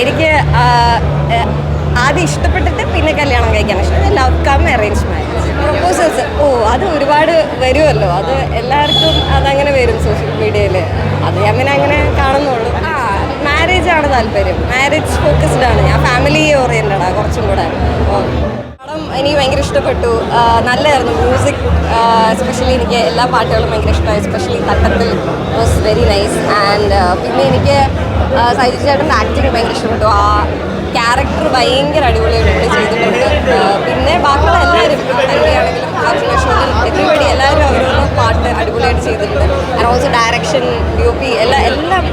എനിക്ക് ആദ്യം ഇഷ്ടപ്പെട്ടിട്ട് പിന്നെ കല്യാണം കഴിക്കാൻ ഇഷ്ടം. Love come arrange marriage proposals ഓ അത് ഒരുപാട് വരുമല്ലോ അത് എല്ലാവർക്കും അതങ്ങനെ വരും സോഷ്യൽ മീഡിയയിൽ അത് ഞാൻ അങ്ങനെ താല്പര്യം. മാരേജ് ഫോക്കസ്ഡ് ആണ്. ഞാൻ ഫാമിലി ഓറിയന്റഡാണ് കുറച്ചും കൂടെ. പടം എനിക്ക് ഭയങ്കര ഇഷ്ടപ്പെട്ടു. നല്ലതായിരുന്നു മ്യൂസിക് എസ്പെഷ്യലി എനിക്ക് എല്ലാ പാട്ടുകളും ഭയങ്കര ഇഷ്ടമായി. എസ്പെഷ്യലി തട്ടത്തിൽ വാസ് വെരി നൈസ് ആൻഡ് പിന്നെ എനിക്ക് സൈജു ആക്ടിങ് ഭയങ്കര ഇഷ്ടപ്പെട്ടു. ആ ക്യാരക്ടർ ഭയങ്കര അടിപൊളിയായിട്ട് ചെയ്തിട്ടുണ്ട്. പിന്നെ ബാക്കിയുള്ള എല്ലാവരും തന്നെയാണെങ്കിലും എവരിബഡി എല്ലാവരും അവരോട് പാട്ട് അടിപൊളിയായിട്ട് ചെയ്തിട്ടുണ്ട്. And also direction D P എല്ലാം എല്ലാം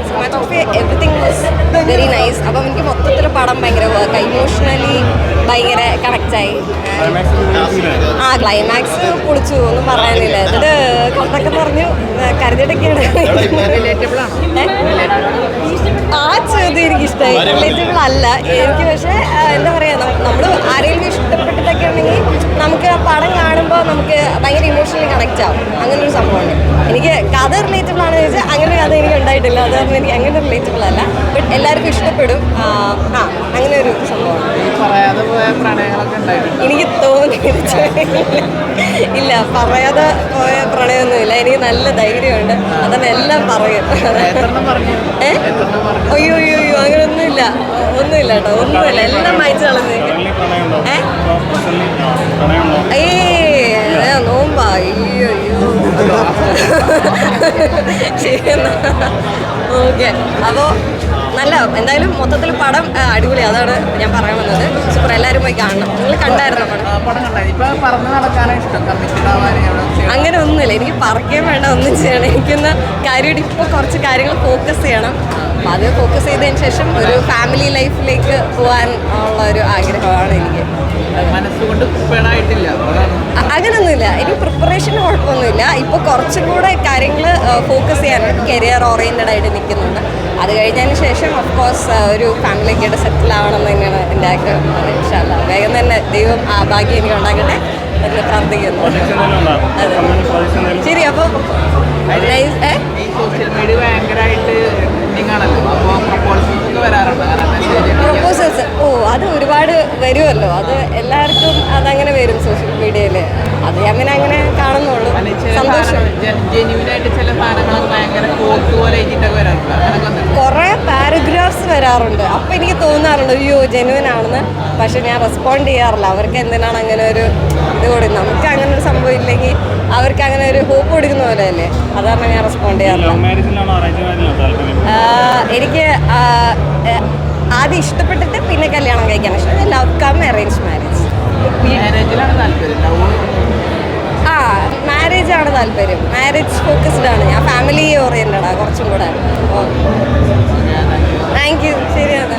എവറിത്തിങ് വാസ് വെരി നൈസ് അപ്പം എനിക്ക് മൊത്തത്തിൽ പടം ഭയങ്കര വർക്ക് ഇമോഷണലി ഭയങ്കര കണക്റ്റായി ആ ക്ലൈമാക്സ് പൊളിച്ചു ഒന്നും പറയാനില്ല. എന്നിട്ട് കൊണ്ടൊക്കെ പറഞ്ഞു കരുതിയിട്ടൊക്കെയാണ്. ആ ചോദ്യം എനിക്ക് ഇഷ്ടമായി റിലേറ്റബിൾ അല്ല. എനിക്ക് പക്ഷേ എന്താ പറയുക നമ്മൾ ആരെങ്കിലും ഇഷ്ടപ്പെട്ടിട്ടൊക്കെ ഉണ്ടെങ്കിൽ നമുക്ക് ആ പടം കാണുമ്പോൾ നമുക്ക് ഭയങ്കര ഇമോഷണലി കണക്റ്റ് ആവും. അങ്ങനൊരു സംഭവമാണ് എനിക്ക് കഥ റിലേറ്റബിൾ ആണെന്ന് ചോദിച്ചാൽ അങ്ങനെ കഥ എനിക്ക് ഉണ്ടായിട്ടില്ല. അതുകൊണ്ട് എനിക്ക് അങ്ങനെ റിലേറ്റബിൾ അല്ല. എല്ലാവർക്കും ഇഷ്ടപ്പെടും. ആ അങ്ങനെ ഒരു സംഭവം. ഈ പറയാതെ പോയ പ്രണയങ്ങളൊക്കെ ഉണ്ടായിട്ടുണ്ട്. എനിക്ക് തോന്നി ഇല്ല പറയാതെ പോയ പ്രണയമൊന്നുമില്ല. എനിക്ക് നല്ല ധൈര്യമുണ്ട്. അതാണ് എല്ലാം പറയും. ഏ? അയ്യോ അയ്യോ അയ്യോ അങ്ങനെ ഒന്നുമില്ല ഒന്നുമില്ല കേട്ടോ ഒന്നുമില്ല. എല്ലാം വായിച്ചു കളഞ്ഞേക്ക് ഏ? ഏ നോമ്പാ. അയ്യോ അയ്യോ. ശരി എന്നാ. ഓക്കെ. അപ്പോൾ നല്ല എന്തായാലും മൊത്തത്തിൽ പടം അടിപൊളി. അതാണ് ഞാൻ പറയാൻ വന്നത്. സൂപ്പർ എല്ലാവരും പോയി കാണണം. നിങ്ങൾ കണ്ടായിരുന്നു പടം? ഇപ്പൊ അങ്ങനെ ഒന്നുമില്ല. എനിക്ക് പറക്കാൻ വേണ്ട ഒന്നും ചെയ്യണം. എനിക്കൊന്ന് കാര്യമായിട്ട് ഇപ്പോൾ കുറച്ച് കാര്യങ്ങൾ ഫോക്കസ് ചെയ്യണം. അപ്പം അത് ഫോക്കസ് ചെയ്തതിന് ശേഷം ഒരു ഫാമിലി ലൈഫിലേക്ക് പോകാൻ ഉള്ള ഒരു ആഗ്രഹമാണ് എനിക്ക്. മനസ്സുകൊണ്ട് അങ്ങനൊന്നുമില്ല എനിക്ക് പ്രിപ്പറേഷന് കുഴപ്പമൊന്നുമില്ല. ഇപ്പോൾ കുറച്ചും കൂടെ കാര്യങ്ങൾ ഫോക്കസ് ചെയ്യാനായിട്ട് കരിയർ ഓറിയന്റഡ് ആയിട്ട് നിൽക്കുന്നുണ്ട്. അത് കഴിഞ്ഞതിന് ശേഷം ഓഫ് കോഴ്സ് ഒരു ഫാമിലിയൊക്കെ സെറ്റിൽ ആവണം എന്ന് തന്നെയാണ് എന്റെ ആഗ്രഹം. വേഗം തന്നെ ദൈവം ആ ഭാഗ്യം എനിക്ക് ഉണ്ടാക്കട്ടെ എന്ന് പ്രാർത്ഥിക്കുന്നു. വരുമല്ലോ. അത് എല്ലാവർക്കും അതങ്ങനെ വരും സോഷ്യൽ മീഡിയയിൽ അത് അങ്ങനെ അങ്ങനെ കാണുന്നുള്ളൂ. സന്തോഷം. കുറേ പാരഗ്രാഫ്സ് വരാറുണ്ട്. അപ്പം എനിക്ക് തോന്നാറുണ്ട് അയ്യോ ജെനുവൻ ആണെന്ന്. പക്ഷെ ഞാൻ റെസ്പോണ്ട് ചെയ്യാറില്ല. അവർക്ക് എന്തിനാണ് അങ്ങനെ ഒരു ഇത് കൊടുക്കുന്നത് നമുക്ക് അങ്ങനെ ഒരു സംഭവം ഇല്ലെങ്കിൽ അവർക്ക് അങ്ങനെ ഒരു ഹോപ്പ് കൊടുക്കുന്ന പോലെ അല്ലേ അതാണ് ഞാൻ റെസ്പോണ്ട് ചെയ്യാറില്ല എനിക്ക് ആദ്യം ഇഷ്ടപ്പെട്ടിട്ട് പിന്നെ കല്യാണം കഴിക്കാൻ ഇഷ്ടം. ലവ് കം അറേഞ്ച് മാരേജ് ആ മാരേജ് ആണ് താല്പര്യം. മാരേജ് ഫോക്കസ്ഡ് ആണ്. ഞാൻ ഫാമിലി ഓറിയന്റഡാണ് കുറച്ചും കൂടെ. താങ്ക് യു ശരിയാണ്.